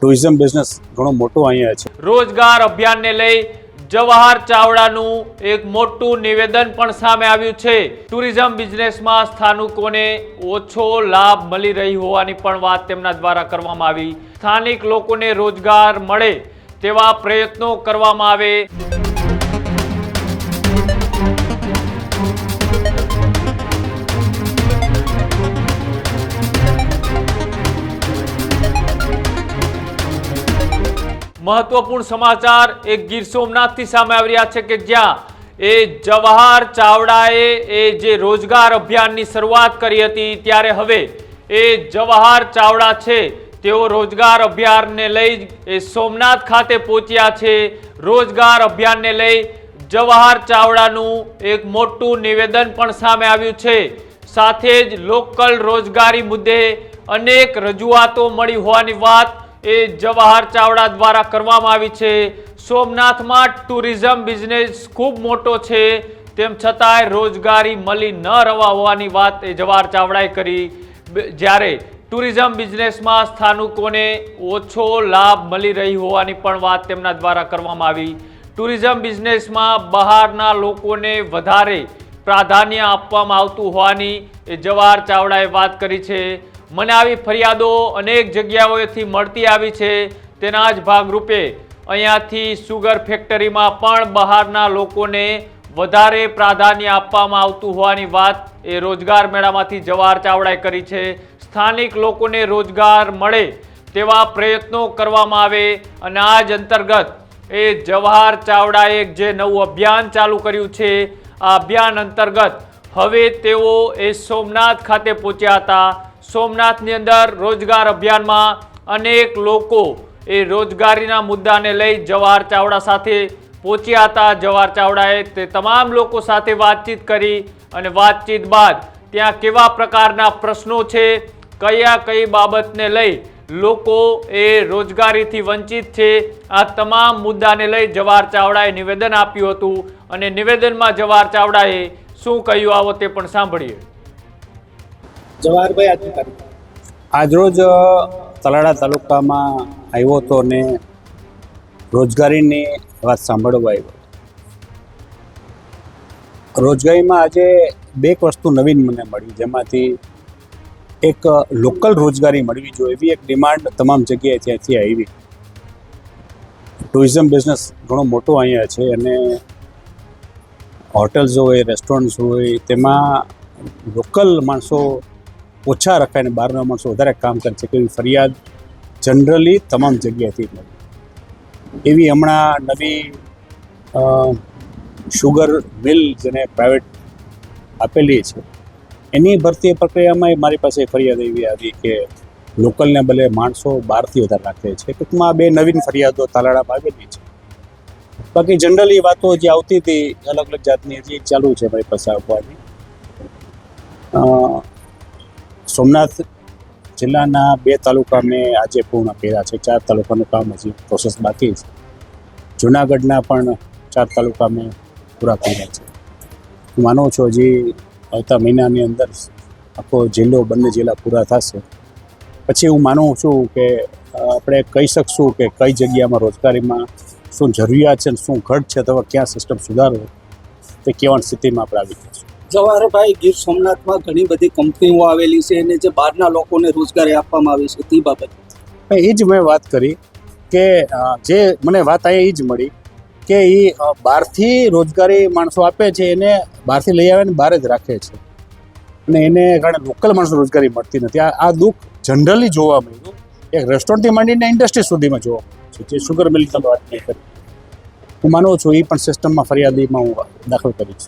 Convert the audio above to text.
Tourism business ઘણો મોટો અહીંયા છે. રોજગાર અભિયાનને લઈ જવાહર ચાવડાનું એક મોટું નિવેદન પણ સામે આવ્યું છે. ટુરિઝમ બિઝનેસમાં સ્થાનિકોને ઓછો લાભ મળી રહી હોવાની પણ વાત તેમના દ્વારા કરવામાં આવી. સ્થાનિક લોકોને રોજગાર મળે તેવા પ્રયત્નો કરવામાં આવે. મહત્વપૂર્ણ સમાચાર એ ગીર સોમનાથથી સામે આવી છે કે જ્યાં એ જવાહર ચાવડાએ એ જે રોજગાર અભિયાનની શરૂઆત કરી હતી, ત્યારે હવે એ જવાહર ચાવડા છે, તેઓ રોજગાર અભિયાનને લઈ એ સોમનાથ ખાતે પહોંચ્યા છે. રોજગાર અભિયાનને લઈ જવાહર ચાવડાનું એક મોટું નિવેદન પણ સામે આવ્યું છે. સાથે જ લોકલ રોજગારી મુદ્દે અનેક રજૂઆતો મળી હોવાની વાત એ જવાહર ચાવડા દ્વારા કરવામાં આવી છે. સોમનાથમાં ટુરિઝમ બિઝનેસ ખૂબ મોટો છે. તેમ છતાંય રોજગારી મળી ન રવા હોવાની વાત એ જવાહર ચાવડાએ કરી. જ્યારે ટુરિઝમ બિઝનેસમાં સ્થાનિકોને ઓછો લાભ મળી રહી હોવાની પણ વાત તેમના દ્વારા કરવામાં આવી. ટુરિઝમ બિઝનેસમાં બહારના લોકોને વધારે પ્રાધાન્ય આપવામાં આવતું હોવાની એ જવાહર ચાવડાએ વાત કરી છે. મને આવી ફરિયાદો અનેક જગ્યાઓએથી મળતી આવી છે. તેના જ ભાગરૂપે અહીંયાથી સુગર ફેક્ટરીમાં પણ બહારના લોકોને વધારે પ્રાધાન્ય આપવામાં આવતું હોવાની વાત એ રોજગાર મેળામાંથી જવાહર ચાવડાએ કરી છે. સ્થાનિક લોકોને રોજગાર મળે તેવા પ્રયત્નો કરવામાં આવે અને આ જ અંતર્ગત એ જવાહર ચાવડાએ જે નવું અભિયાન ચાલુ કર્યું છે, આ અભિયાન અંતર્ગત હવે તેઓ એ સોમનાથ ખાતે પહોંચ્યા હતા. સોમનાથની અંદર રોજગાર અભિયાનમાં અનેક લોકો એ રોજગારીના મુદ્દાને લઈ જવાહર ચાવડા સાથે પહોંચ્યા હતા. જવાહર ચાવડાએ તે તમામ લોકો સાથે વાતચીત કરી અને વાતચીત બાદ ત્યાં કેવા પ્રકારના પ્રશ્નો છે, કયા, કઈ બાબતને લઈ લોકો એ રોજગારીથી વંચિત છે, આ તમામ મુદ્દાને લઈ જવાહર ચાવડાએ નિવેદન આપ્યું હતું અને નિવેદનમાં જવાહર ચાવડાએ શું કહ્યું આવો તે પણ સાંભળીએ. જવાહરભાઈ, આજની તારીખ આજરોજ તલાડા તાલુકામાં આવ્યો હતો અને રોજગારીની વાત સાંભળવા આવ્યો રોજગારીમાં આજે બે એક વસ્તુ નવીન મને મળી, જેમાંથી એક લોકલ રોજગારી મળવી જોઈએ, એવી એક ડિમાન્ડ તમામ જગ્યાએ ત્યાંથી આવી. ટુરિઝમ બિઝનેસ ઘણો મોટો અહીંયા છે અને હોટલ્સ હોય, રેસ્ટોરન્ટ્સ હોય, તેમાં લોકલ માણસો ઓછા રખાય અને બહારના માણસો વધારે કામ કરે છે એવી ફરિયાદ જનરલી તમામ જગ્યાએથી મળી એવી હમણાં નવી શુગર મિલ જેને પ્રાઇવેટ આપેલી છે, એની ભરતી પ્રક્રિયામાં મારી પાસે ફરિયાદ એવી આવી કે લોકલને ભલે માણસો બહારથી વધારે રાખે છે. ટૂંકમાં બે નવીન ફરિયાદો તાલાડામાં આવેલી છે. બાકી જનરલી વાતો જે આવતી હતી અલગ અલગ જાતની હજી ચાલુ છે મારી પાસે આવવાની. સોમનાથ જિલ્લાના બે તાલુકા મેં આજે પૂર્ણ કર્યા છે. ચાર તાલુકાનું કામ હજી પ્રોસેસ બાકી છે. જુનાગઢના પણ ચાર તાલુકા મેં પૂરા કર્યા છે. હું માનું છું હજી આવતા મહિનાની અંદર આખો જિલ્લો, બંને જિલ્લા પૂરા થશે. પછી હું માનું છું કે આપણે કહી શકશું કે કઈ જગ્યામાં રોજગારીમાં શું જરૂરિયાત છે શું ઘટ છે અથવા ક્યાં સિસ્ટમ સુધારવો, તે કેવાની સ્થિતિમાં આપણે આવી જઈશું. જવાહરભાઈ, ગીર સોમનાથમાં ઘણી બધી કંપનીઓ આવેલી છે અને જે બહારના લોકોને રોજગારી આપવામાં આવી છે, તે બાબત. એ જ મેં વાત કરી કે જે મને વાત અહીંયા એ જ મળી કે એ બહારથી રોજગારી માણસો આપે છે, એને બહારથી લઈ આવે ને બહાર જ રાખે છે. અને એને કારણે લોકલ માણસો રોજગારી મળતી નથી. આ દુઃખ જનરલી જોવા મળ્યું. એક રેસ્ટોરન્ટથી માંડીને ઇન્ડસ્ટ્રી સુધીમાં જોવા મળ્યું છે. જે સુગર મિલ વાત નહીં કરી. હું માનું છું એ પણ સિસ્ટમમાં ફરિયાદીમાં હું દાખલ કરીશ